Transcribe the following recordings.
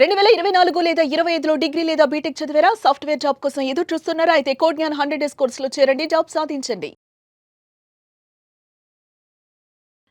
రెండు వేల ఇరవై నాలుగు లేదా ఇరవై ఐదులో డిగ్రీ లేదా బీటెక్ చదివారా? సాఫ్ట్వేర్ జాబ్ కోసం ఎదురు చూస్తున్నారా? అయితే కోడ్ జ్ఞాన్ హండ్రెడ్ డేస్ కోర్సులో చేరండి. జాబ్ సాధించండి.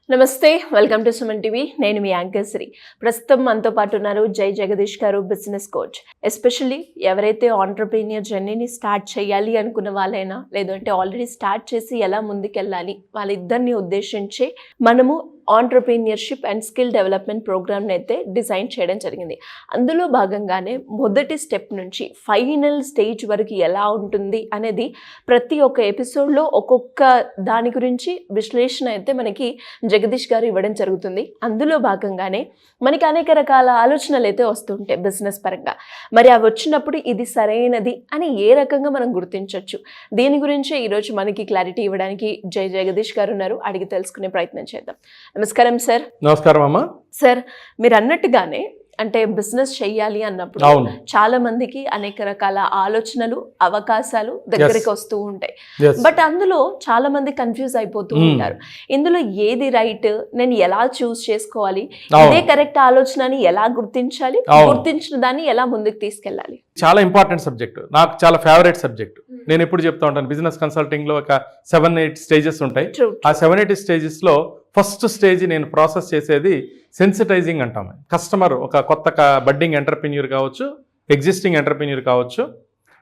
నమస్తే. Welcome to Suman TV. నేను మీ యాంకర్ శ్రీ ప్రస్తుతం మనతో పాటు ఉన్నారు Jai Jagadish garu business coach. Especially ఎవరైతే ఆంటర్ప్రీనియర్ జర్నీని స్టార్ట్ చేయాలి అనుకున్న వాళ్ళైనా లేదంటే ఆల్రెడీ స్టార్ట్ చేసి ఎలా ముందుకెళ్ళాలి వాళ్ళిద్దరిని ఉద్దేశించి మనము ఆంటర్ప్రీనియర్షిప్ అండ్ స్కిల్ డెవలప్మెంట్ ప్రోగ్రామ్ని అయితే డిజైన్ చేయడం జరిగింది. అందులో భాగంగానే మొదటి స్టెప్ నుంచి ఫైనల్ స్టేజ్ వరకు ఎలా ఉంటుంది అనేది ప్రతి ఒక్క ఎపిసోడ్లో ఒక్కొక్క దాని గురించి విశ్లేషణ అయితే మనకి జగదీష్ గారు ఇవ్వడం జరుగుతుంది. అందులో భాగంగానే మనకి అనేక రకాల ఆలోచనలు అయితే వస్తుంటాయి బిజినెస్ పరంగా. మరి అవి వచ్చినప్పుడు ఇది సరైనది అని ఏ రకంగా మనం గుర్తించవచ్చు దీని గురించే ఈరోజు మనకి క్లారిటీ ఇవ్వడానికి జై జగదీష్ గారు ఉన్నారు. అడిగి తెలుసుకునే ప్రయత్నం చేద్దాం. నమస్కారం సార్. నమస్కారం అమ్మా. సార్ మీరు అన్నట్టుగానే అంటే బిజినెస్ చెయ్యాలి అన్నప్పుడు చాలా మందికి అనేక రకాల ఆలోచనలు అవకాశాలు దగ్గరికి వస్తూ ఉంటాయి. బట్ అందులో చాలా మంది కన్ఫ్యూజ్ అయిపోతూ Hmm. ఉంటారు. ఇందులో ఏది రైట్ నేను ఎలా చూస్ చేసుకోవాలి. ఇదే కరెక్ట్ ఆలోచనని ఎలా గుర్తించాలి. గుర్తించిన దాన్ని ఎలా ముందుకు తీసుకెళ్ళాలి? చాలా ఇంపార్టెంట్ సబ్జెక్ట్. నాకు చాలా ఫేవరెట్ సబ్జెక్ట్. నేను ఎప్పుడు చెప్తా ఉంటాను బిజినెస్ కన్సల్టింగ్లో ఒక సెవెన్ ఎయిట్ స్టేజెస్ ఉంటాయి. ఆ సెవెన్ ఎయిట్ స్టేజెస్లో ఫస్ట్ స్టేజ్ నేను ప్రాసెస్ చేసేది సెన్సిటైజింగ్ అంటాం. కస్టమర్ ఒక కొత్త బడ్డింగ్ ఎంటర్ప్రీన్యూర్ కావచ్చు ఎగ్జిస్టింగ్ ఎంటర్ప్రెన్యూర్ కావచ్చు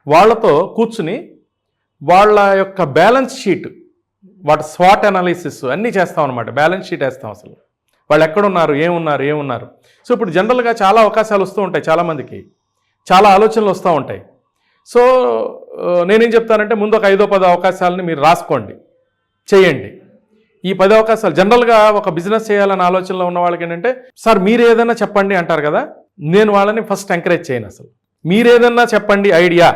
వాళ్ళతో కూర్చుని వాళ్ళ యొక్క బ్యాలెన్స్ షీట్ వాటి స్వాట్ అనాలిసిస్ అన్నీ చేస్తాం అనమాట బ్యాలెన్స్ షీట్ వేస్తాం అసలు. వాళ్ళు ఎక్కడున్నారు ఏమున్నారు ఏమున్నారు. సో ఇప్పుడు జనరల్గా చాలా అవకాశాలు వస్తూ ఉంటాయి చాలామందికి. చాలా ఆలోచనలు వస్తూ ఉంటాయి. సో నేనేం చెప్తానంటే ముందు ఒక ఐదో పదో అవకాశాలని మీరు రాసుకోండి. చేయండి. ఈ పది అవకాశాలు జనరల్గా ఒక బిజినెస్ చేయాలనే ఆలోచనలో ఉన్న వాళ్ళకి ఏంటంటే సార్ మీరు ఏదైనా చెప్పండి అంటారు కదా నేను వాళ్ళని ఫస్ట్ ఎంకరేజ్ చేయను అసలు. మీరేదన్నా చెప్పండి ఐడియా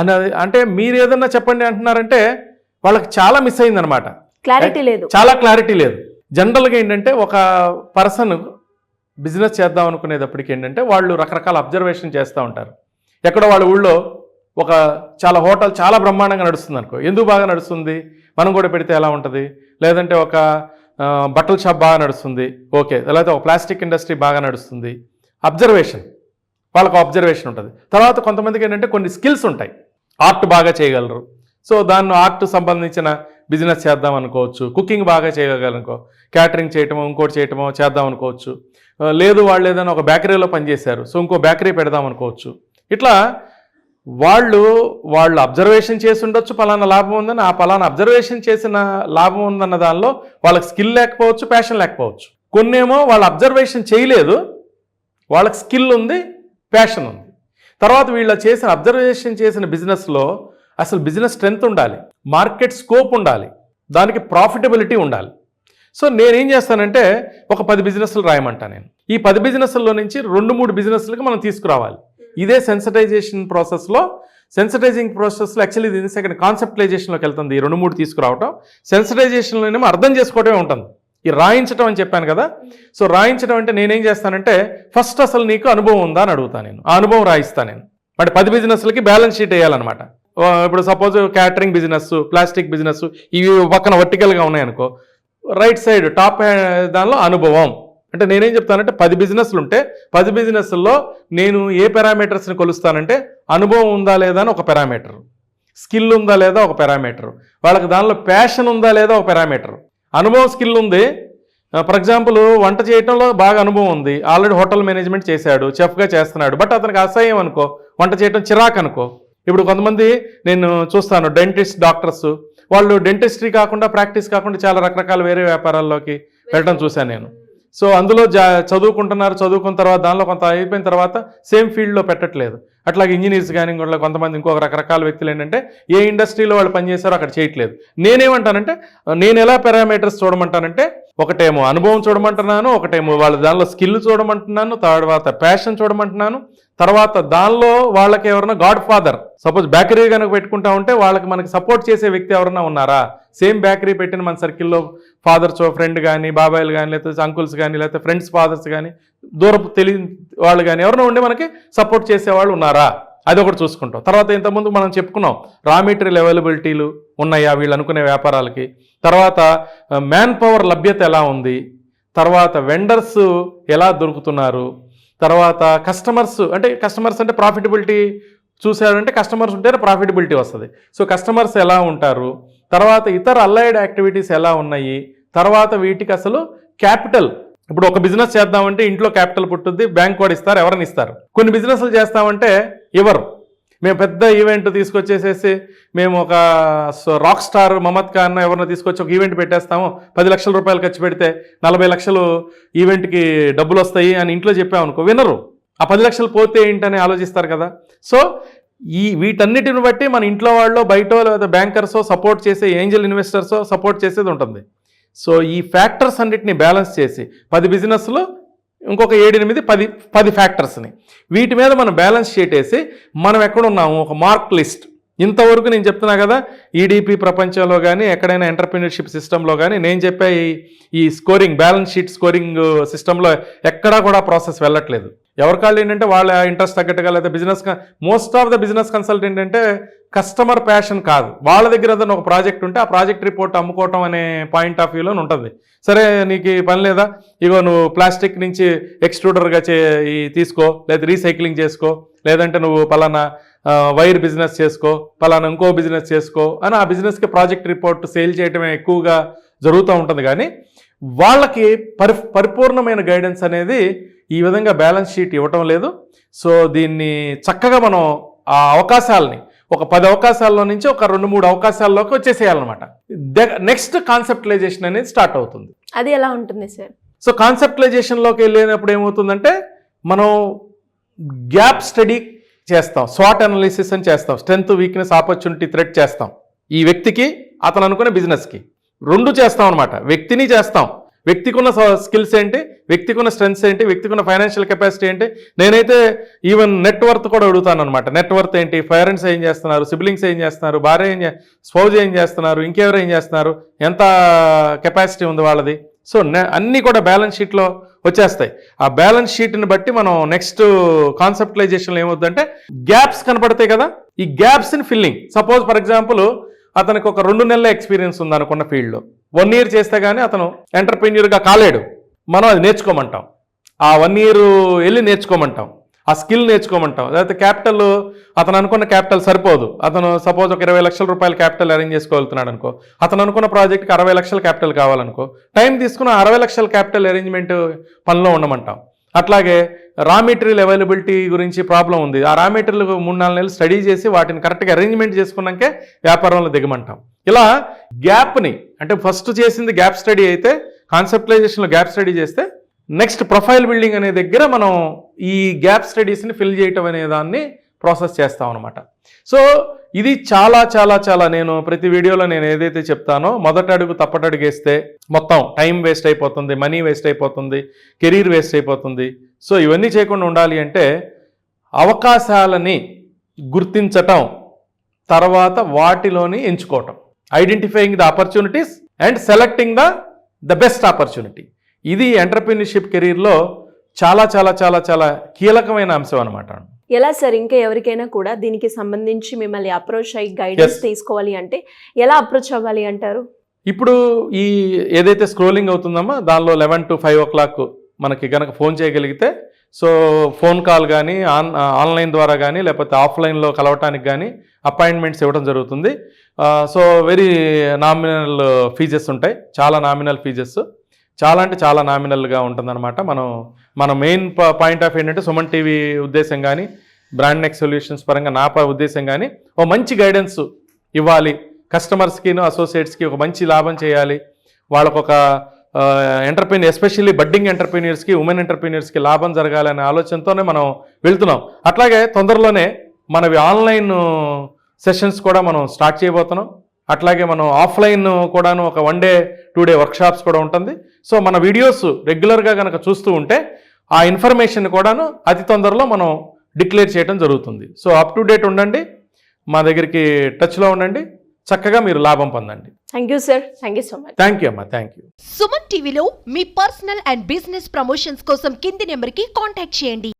అన్నది అంటే మీరు ఏదన్నా చెప్పండి అంటున్నారంటే వాళ్ళకి చాలా మిస్ అయిందనమాట క్లారిటీ లేదు. చాలా క్లారిటీ లేదు. జనరల్గా ఏంటంటే ఒక పర్సన్ బిజినెస్ చేద్దాం అనుకునేటప్పటికి ఏంటంటే వాళ్ళు రకరకాల అబ్జర్వేషన్ చేస్తూ ఉంటారు. ఎక్కడో వాళ్ళ ఊళ్ళో ఒక చాలా హోటల్ చాలా బ్రహ్మాండంగా నడుస్తుంది అనుకో ఎందుకు బాగా నడుస్తుంది? మనం కూడా పెడితే ఎలా ఉంటుంది? లేదంటే ఒక బట్టల షాప్ బాగా నడుస్తుంది. ఓకే. లేకపోతే ఒక ప్లాస్టిక్ ఇండస్ట్రీ బాగా నడుస్తుంది. అబ్జర్వేషన్. వాళ్ళకు అబ్జర్వేషన్ ఉంటుంది. తర్వాత కొంతమందికి ఏంటంటే కొన్ని స్కిల్స్ ఉంటాయి. ఆర్ట్ బాగా చేయగలరు. సో దాన్ని ఆర్ట్ సంబంధించిన బిజినెస్ చేద్దాం అనుకోవచ్చు. కుకింగ్ బాగా చేయగలనుకో క్యాటరింగ్ చేయటమో ఇంకోటి చేయటమో చేద్దాం అనుకోవచ్చు. లేదు వాళ్ళు ఏదైనా ఒక బేకరీలో పనిచేశారు. సో ఇంకో బేకరీ పెడదాం అనుకోవచ్చు. ఇట్లా వాళ్ళు వాళ్ళు అబ్జర్వేషన్ చేసి ఉండొచ్చు పలానా లాభం ఉందని. ఆ పలానా అబ్జర్వేషన్ చేసిన లాభం ఉందన్న దానిలో వాళ్ళకి స్కిల్ లేకపోవచ్చు ప్యాషన్ లేకపోవచ్చు. కొన్నేమో వాళ్ళు అబ్జర్వేషన్ చేయలేదు వాళ్ళకి స్కిల్ ఉంది ప్యాషన్ ఉంది. తర్వాత వీళ్ళ చేసిన అబ్జర్వేషన్ చేసిన బిజినెస్లో అసలు బిజినెస్ స్ట్రెంగ్త్ ఉండాలి మార్కెట్ స్కోప్ ఉండాలి దానికి ప్రాఫిటబిలిటీ ఉండాలి. సో నేనేం చేస్తానంటే ఒక పది బిజినెస్లు రాయమంటా నేను. ఈ పది బిజినెస్ల్లో నుంచి రెండు మూడు బిజినెస్లకి మనం తీసుకురావాలి. ఇదే సెన్సిటైజేషన్ ప్రాసెస్లో సెన్సిటైజింగ్ ప్రాసెస్లో యాక్చువల్లీ ఇది సెకండ్ కాన్సెప్టలైజేషన్లోకి వెళ్తుంది. ఈ రెండు మూడు తీసుకురావటం. సెన్సిటైజేషన్లోనేమో అర్థం చేసుకోవటమే ఉంటుంది. ఈ రాయించడం అని చెప్పాను కదా. సో రాయించడం అంటే నేనేం చేస్తానంటే ఫస్ట్ అసలు నీకు అనుభవం ఉందా అని అడుగుతాను నేను. ఆ అనుభవం రాయిస్తాను నేను. అంటే పది బిజినెస్లకి బ్యాలెన్స్ షీట్ వేయాలన్నమాట. ఇప్పుడు suppose catering business plastic business ఇవి పక్కన వర్టికల్గా ఉన్నాయనుకో రైట్ సైడ్ టాప్ దానిలో అనుభవం. అంటే నేనేం చెప్తానంటే పది బిజినెస్లు ఉంటే పది బిజినెస్ల్లో నేను ఏ పారామీటర్స్ని కొలుస్తానంటే అనుభవం ఉందా లేదా అని ఒక పారామీటర్. స్కిల్ ఉందా లేదా ఒక పారామీటర్. వాళ్ళకి దానిలో ప్యాషన్ ఉందా లేదా ఒక పారామీటర్. అనుభవం స్కిల్ ఉంది. ఫర్ ఎగ్జాంపుల్ వంట చేయటంలో బాగా అనుభవం ఉంది. ఆల్రెడీ హోటల్ మేనేజ్మెంట్ చేశాడు చెఫ్గా చేస్తున్నాడు బట్ అతనికి అసహ్యం అనుకో వంట చేయటం చిరాకు అనుకో. ఇప్పుడు కొంతమంది నేను చూస్తాను డెంటిస్ట్ డాక్టర్స్. వాళ్ళు డెంటిస్ట్రీ కాకుండా ప్రాక్టీస్ కాకుండా చాలా రకరకాల వేరే వ్యాపారాల్లోకి వెళ్ళడం చూశాను నేను. సో అందులో జా చదువుకుంటున్నారు చదువుకున్న తర్వాత దానిలో కొంత అయిపోయిన తర్వాత సేమ్ ఫీల్డ్లో పెట్టట్లేదు. అట్లాగే ఇంజనీర్స్ కానీ కూడా కొంతమంది ఇంకొక రకరకాల వ్యక్తులు ఏంటంటే ఏ ఇండస్ట్రీలో వాళ్ళు పనిచేశారో అక్కడ చేయట్లేదు. నేనేమంటానంటే నేను ఎలా పారామీటర్స్ చూడమంటానంటే ఒకటేమో అనుభవం చూడమంటున్నాను ఒకటేమో వాళ్ళ దానిలో స్కిల్ చూడమంటున్నాను తర్వాత ప్యాషన్ చూడమంటున్నాను. తర్వాత దానిలో వాళ్ళకి ఎవరైనా గాడ్ ఫాదర్ సపోజ్ బేకరీ కనుక పెట్టుకుంటా ఉంటే వాళ్ళకి మనకి సపోర్ట్ చేసే వ్యక్తి ఎవరైనా ఉన్నారా? సేమ్ బేకరీ పెట్టిన మన సర్కిల్లో ఫాదర్స్ ఫ్రెండ్ కానీ బాబాయిలు కానీ లేకపోతే అంకుల్స్ కానీ లేకపోతే ఫ్రెండ్స్ ఫాదర్స్ కానీ దూరపు తెలియని వాళ్ళు కానీ ఎవరైనా ఉండి మనకి సపోర్ట్ చేసేవాళ్ళు ఉన్నారా? అది ఒకటి చూసుకుంటాం. తర్వాత ఇంతకుముందు మనం చెప్పుకున్నాం రా మెటీరియల్ అవైలబిలిటీలు ఉన్నాయా వీళ్ళు అనుకునే వ్యాపారాలకి. తర్వాత మ్యాన్ పవర్ లభ్యత ఎలా ఉంది? తర్వాత వెండర్స్ ఎలా దొరుకుతున్నారు? తర్వాత కస్టమర్స్ అంటే కస్టమర్స్ అంటే ప్రాఫిటబిలిటీ చూసారంటే కస్టమర్స్ ఉంటేనే ప్రాఫిటబిలిటీ వస్తుంది. సో కస్టమర్స్ ఎలా ఉంటారు? తర్వాత ఇతర అల్లైడ్ యాక్టివిటీస్ ఎలా ఉన్నాయి? తర్వాత వీటికి అసలు క్యాపిటల్ ఇప్పుడు ఒక బిజినెస్ చేద్దామంటే ఇంట్లో క్యాపిటల్ పుట్టుద్ది బ్యాంక్ వాడు ఇస్తారు ఎవరిని ఇస్తారు? కొన్ని బిజినెస్లు చేస్తామంటే ఎవరు? మేము పెద్ద ఈవెంట్ తీసుకొచ్చేసేసి మేము ఒక రాక్ స్టార్ మమత్ ఖాన్ ఎవరినో తీసుకొచ్చి ఒక ఈవెంట్ పెట్టేస్తాము. పది లక్షల రూపాయలు ఖర్చు పెడితే నలభై లక్షలు ఈవెంట్కి డబ్బులు వస్తాయి అని ఇంట్లో చెప్పామనుకో వినరు. ఆ పది లక్షలు పోతే ఏంటని ఆలోచిస్తారు కదా. సో ఈ వీటన్నిటిని బట్టి మన ఇంట్లో వాళ్ళు బయట లేదా బ్యాంకర్సో సపోర్ట్ చేసే ఏంజల్ ఇన్వెస్టర్సో సపోర్ట్ చేసేది ఉంటుంది. సో ఈ ఫ్యాక్టర్స్ అన్నిటిని బ్యాలెన్స్ చేసి పది బిజినెస్లు ఇంకొక ఏడెనిమిది పది పది ఫ్యాక్టర్స్ని వీటి మీద మనం బ్యాలెన్స్ షీట్ వేసి మనం ఎక్కడున్నాము ఒక మార్క్ లిస్ట్ ఇంతవరకు నేను చెప్తున్నా కదా ఈడీపీ ప్రపంచంలో కానీ ఎక్కడైనా ఎంటర్ప్రీనర్షిప్ సిస్టంలో కానీ నేను చెప్పే ఈ ఈ స్కోరింగ్ బ్యాలెన్స్ షీట్ స్కోరింగ్ సిస్టంలో ఎక్కడా కూడా ప్రాసెస్ వెళ్ళట్లేదు. ఎవరి కాళ్ళు ఏంటంటే వాళ్ళ ఇంట్రెస్ట్ తగ్గట్టుగా లేదా business most of the business consultant అంటే కస్టమర్ ప్యాషన్ కాదు. వాళ్ళ దగ్గర ఏదైనా ఒక ప్రాజెక్ట్ ఉంటే ఆ ప్రాజెక్ట్ రిపోర్ట్ అమ్ముకోవటం అనే పాయింట్ ఆఫ్ వ్యూలో ఉంటుంది. సరే నీకు పని లేదా? ఇగో నువ్వు ప్లాస్టిక్ నుంచి ఎక్స్ట్రూడర్గా చే తీసుకో లేదా రీసైక్లింగ్ చేసుకో లేదంటే నువ్వు పలానా వైర్ బిజినెస్ చేసుకో పలానా ఇంకో బిజినెస్ చేసుకో అని ఆ బిజినెస్కి ప్రాజెక్ట్ రిపోర్ట్ సేల్ చేయటమే ఎక్కువగా జరుగుతూ ఉంటుంది. కానీ వాళ్ళకి పరి పరిపూర్ణమైన గైడెన్స్ అనేది ఈ విధంగా బ్యాలెన్స్ షీట్ ఇవ్వటం లేదు. సో దీన్ని చక్కగా మనం ఆ అవకాశాలని ఒక పది అవకాశాల్లో నుంచి ఒక రెండు మూడు అవకాశాల్లోకి వచ్చేసేయాలన్నమాట. నెక్స్ట్ కాన్సెప్టలైజేషన్ అనేది స్టార్ట్ అవుతుంది. అది ఎలా ఉంటుంది సార్? సో కాన్సెప్టలైజేషన్లోకి వెళ్ళినప్పుడు ఏమవుతుందంటే మనం గ్యాప్ స్టడీ చేస్తాం స్వాట్ అనాలిసిస్ అని చేస్తాం స్ట్రెంత్ వీక్నెస్ ఆపర్చునిటీ థ్రెట్ చేస్తాం. ఈ వ్యక్తికి అతను అనుకునే బిజినెస్కి రెండు చేస్తాం అనమాట వ్యక్తిని చేస్తాం. వ్యక్తికి ఉన్న స్కిల్స్ ఏంటి? వ్యక్తికి ఉన్న స్ట్రెంగ్స్ ఏంటి? వ్యక్తికి ఉన్న ఫైనాన్షియల్ కెపాసిటీ ఏంటి? నేనైతే ఈవెన్ నెట్వర్త్ కూడా అడుగుతాను అనమాట నెట్వర్త్ ఏంటి? పేరెంట్స్ ఏం చేస్తున్నారు? సిబ్లింగ్స్ ఏం చేస్తున్నారు? భార్య ఏం స్పౌజ్ ఏం చేస్తున్నారు? ఇంకెవరు ఏం చేస్తున్నారు? ఎంత కెపాసిటీ ఉంది వాళ్ళది? సో అన్నీ కూడా బ్యాలెన్స్ షీట్లో వచ్చేస్తాయి. ఆ బ్యాలెన్స్ షీట్ని బట్టి మనం నెక్స్ట్ కాన్సెప్టలైజేషన్లో ఏమవుతుందంటే గ్యాప్స్ కనపడతాయి కదా? ఈ గ్యాప్స్ని ఫిల్లింగ్. సపోజ్ ఫర్ ఎగ్జాంపుల్ అతనికి ఒక రెండు నెలల ఎక్స్పీరియన్స్ ఉంది అనుకున్న ఫీల్డ్లో వన్ ఇయర్ చేస్తే కానీ అతను ఎంటర్ప్రెన్యూర్గా కాలేడు. మనం అది నేర్చుకోమంటాం. ఆ వన్ ఇయర్ వెళ్ళి నేర్చుకోమంటాం. ఆ స్కిల్ నేర్చుకోమంటాం. లేకపోతే క్యాపిటల్ అతను అనుకున్న క్యాపిటల్ సరిపోదు. అతను సపోజ్ ఒక ఇరవై లక్షల రూపాయల క్యాపిటల్ అరేంజ్ చేసుకోగలుగుతున్నాడు అనుకో. అతను అనుకున్న ప్రాజెక్ట్కి అరవై లక్షల క్యాపిటల్ కావాలనుకో. టైం తీసుకున్న అరవై లక్షల క్యాపిటల్ అరేంజ్మెంట్ పనిలో ఉండమంటాం. అట్లాగే రా మెటీరియల్ అవైలబిలిటీ గురించి ప్రాబ్లం ఉంది. ఆ రా మెటీరియల్ మూడు నాలుగు నెలలు స్టడీ చేసి వాటిని కరెక్ట్గా అరేంజ్మెంట్ చేసుకున్నాకే వ్యాపారంలో దిగమంటాం. ఇలా గ్యాప్ని అంటే ఫస్ట్ చేసింది గ్యాప్ స్టడీ అయితే కాన్సెప్టలైజేషన్లో గ్యాప్ స్టడీ చేస్తే నెక్స్ట్ ప్రొఫైల్ బిల్డింగ్ అనే దగ్గర మనం ఈ గ్యాప్ స్టడీస్ని ఫిల్ చేయటం అనే దాన్ని ప్రాసెస్ చేస్తాం అనమాట సో ఇది చాలా చాలా చాలా నేను ప్రతి వీడియోలో నేను ఏదైతే చెప్తానో మొదట అడుగు తప్పటడుగేస్తే మొత్తం టైం వేస్ట్ అయిపోతుంది మనీ వేస్ట్ అయిపోతుంది కెరీర్ వేస్ట్ అయిపోతుంది. సో ఇవన్నీ చేయకుండా ఉండాలి అంటే అవకాశాలని గుర్తించటం తర్వాత వాటిలోని ఎంచుకోవటం. Identifying the opportunities and selecting the the best opportunity ఇది ఎంటర్ప్రీనర్షిప్ కెరీర్లో చాలా చాలా చాలా చాలా కీలకమైన అంశం అనమాట ఎలా సార్ ఇంకా ఎవరికైనా కూడా దీనికి సంబంధించి మిమ్మల్ని అప్రోచ్ అయ్యి గైడెన్స్. తీసుకోవాలి అంటే ఎలా అప్రోచ్ అవ్వాలి అంటారు? ఇప్పుడు ఈ ఏదైతే స్క్రోలింగ్ అవుతుందమ్మో దానిలో eleven to five o'clock మనకి కనుక ఫోన్ చేయగలిగితే సో ఫోన్ కాల్ కానీ ఆన్ ఆన్లైన్ ద్వారా కానీ లేకపోతే ఆఫ్లైన్లో కలవటానికి కానీ అపాయింట్మెంట్స్ ఇవ్వడం జరుగుతుంది. సో వెరీ నామినల్ ఫీజెస్ ఉంటాయి. చాలా నామినల్ ఫీజెస్ చాలా అంటే చాలా నామినల్గా ఉంటుందన్నమాట. మనం మన మెయిన్ పాయింట్ ఆఫ్ ఏంటంటే సుమన్ టీవీ ఉద్దేశం కానీ బ్రాండ్ నెక్ సొల్యూషన్స్ పరంగా నా ఉద్దేశం కానీ ఓ మంచి గైడెన్స్ ఇవ్వాలి. కస్టమర్స్కిను అసోసియేట్స్కి ఒక మంచి లాభం చేయాలి. వాళ్ళకు ఒక ఎంటర్ప్రీనియర్ ఎస్పెషల్లీ బడ్డింగ్ ఎంటర్ప్రీనియర్స్కి ఉమెన్ ఎంటర్ప్రీనియర్స్కి లాభం జరగాలనే ఆలోచనతోనే మనం వెళ్తున్నాం. అట్లాగే తొందరలోనే మనవి ఆన్లైన్ సెషన్స్ కూడా మనం స్టార్ట్ చేయబోతున్నాం. అట్లాగే మనం ఆఫ్లైన్ కూడాను ఒక one day two day workshops కూడా ఉంటుంది. సో మన వీడియోస్ రెగ్యులర్గా కనుక చూస్తూ ఉంటే ఆ ఇన్ఫర్మేషన్ కూడాను అతి తొందరలో మనం డిక్లేర్ చేయడం జరుగుతుంది. సో అప్ టు డేట్ ఉండండి. మా దగ్గరికి టచ్లో ఉండండి. చక్కగా మీరు లాభం పొందండి. Thank you sir thank you so much thank you అమ్మా. థ్యాంక్ యూ సుమన్ టీవీలో మీ పర్సనల్ అండ్ బిజినెస్ ప్రమోషన్స్ కోసం కింది నెంబర్కి కాంటాక్ట్ చేయండి.